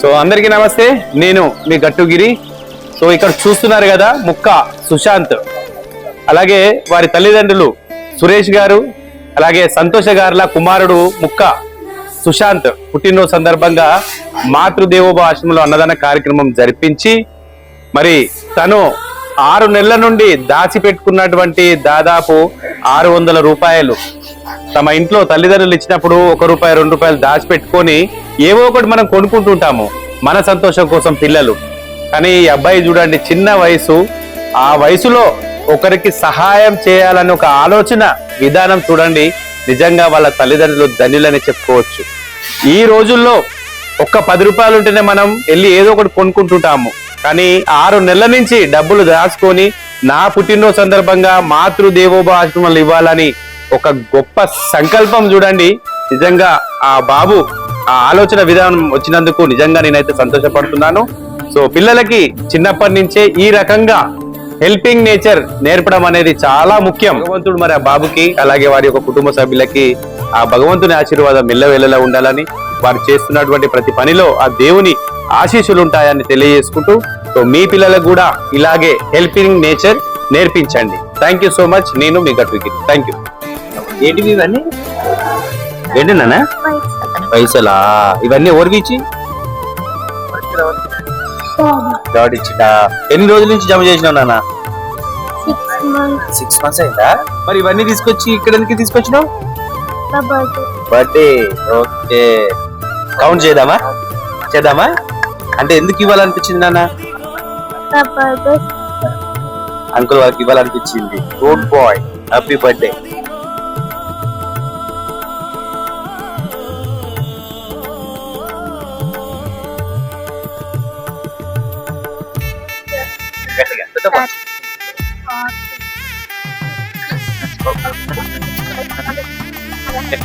So అందరికీ నమస్తే నేను మీ గట్టుగిరి. సో ఇక్కడ చూస్తున్నారు కదా ముక్క సుశాంత్. అలాగే వారి తల్లిదండ్రులు సురేష్ గారు అలాగే సంతోష గారుల కుమారుడు ముక్క సుశాంత్. పుట్టినరోజు సందర్భంగా మాతృదేవోభవ ఆశ్రమంలో అన్నదాన కార్యక్రమం జరిపించి మరి తను ఆరు నెలల నుండి దాచిపెట్టుకున్నటువంటి దాదాపు ఆరు వందల రూపాయలు తమ ఇంట్లో తల్లిదండ్రులు ఇచ్చినప్పుడు ఒక రూపాయి రెండు రూపాయలు దాచిపెట్టుకొని ఏవో ఒకటి మనం కొనుక్కుంటుంటాము. మన సంతోషం కోసం పిల్లలు. కానీ ఈ అబ్బాయి చూడండి చిన్న వయసు. ఆ వయసులో ఒకరికి సహాయం చేయాలని ఒక ఆలోచన విధానం చూడండి. నిజంగా వాళ్ళ తల్లిదండ్రులు ధన్యులని చెప్పుకోవచ్చు. ఈ రోజుల్లో ఒక్క పది రూపాయలు ఉంటేనే మనం వెళ్ళి ఏదో ఒకటి కొనుక్కుంటుంటాము. కానీ ఆరు నెలల నుంచి డబ్బులు దాచుకొని నా పుట్టినరోజు సందర్భంగా మాతృదేవోభ ఆశ్రమాలు ఇవ్వాలని ఒక గొప్ప సంకల్పం చూడండి. నిజంగా ఆ బాబు ఆ ఆలోచన విధానం వచ్చినందుకు నిజంగా నేనైతే సంతోషపడుతున్నాను. సో పిల్లలకి చిన్నప్పటి నుంచే ఈ రకంగా హెల్పింగ్ నేచర్ నేర్పడం అనేది చాలా ముఖ్యం. భగవంతుడు మరి ఆ బాబుకి అలాగే వారి యొక్క కుటుంబ సభ్యులకి ఆ భగవంతుని ఆశీర్వాదం మెల్లవెల్లలా ఉండాలని వారు చేస్తున్నటువంటి ప్రతి పనిలో ఆ దేవుని ఆశీస్సులు ఉంటాయని తెలియజేసుకుంటూ సో మీ పిల్లలకు కూడా ఇలాగే హెల్పింగ్ నేచర్ నేర్పించండి. Thank you so much. నేను మీ గట్టుకి థ్యాంక్ యూ. ఏంటివి ఇవన్నీ ఏంటినా పైసలా? ఇవన్నీ ఎవరికి ఇచ్చి? గాడ్ ఇచ్చిందా ఎన్ని రోజుల నుంచి జమ చేసినావు నాన్న? సిక్స్ మంత్స్ అయిందా? మరి ఇవన్నీ తీసుకొచ్చి ఇక్కడ ఎందుకు తీసుకొచ్చినావు? Birthday okay. కౌంట్ చేద్దామా? చేద్దామా? అంటే ఎందుకు ఇవ్వాలనిపించింది నాన్న? అంకుల్ వాళ్ళకి ఇవ్వాలనిపించింది. Good boy happy birthday Ganteng tutup Pak. Oke.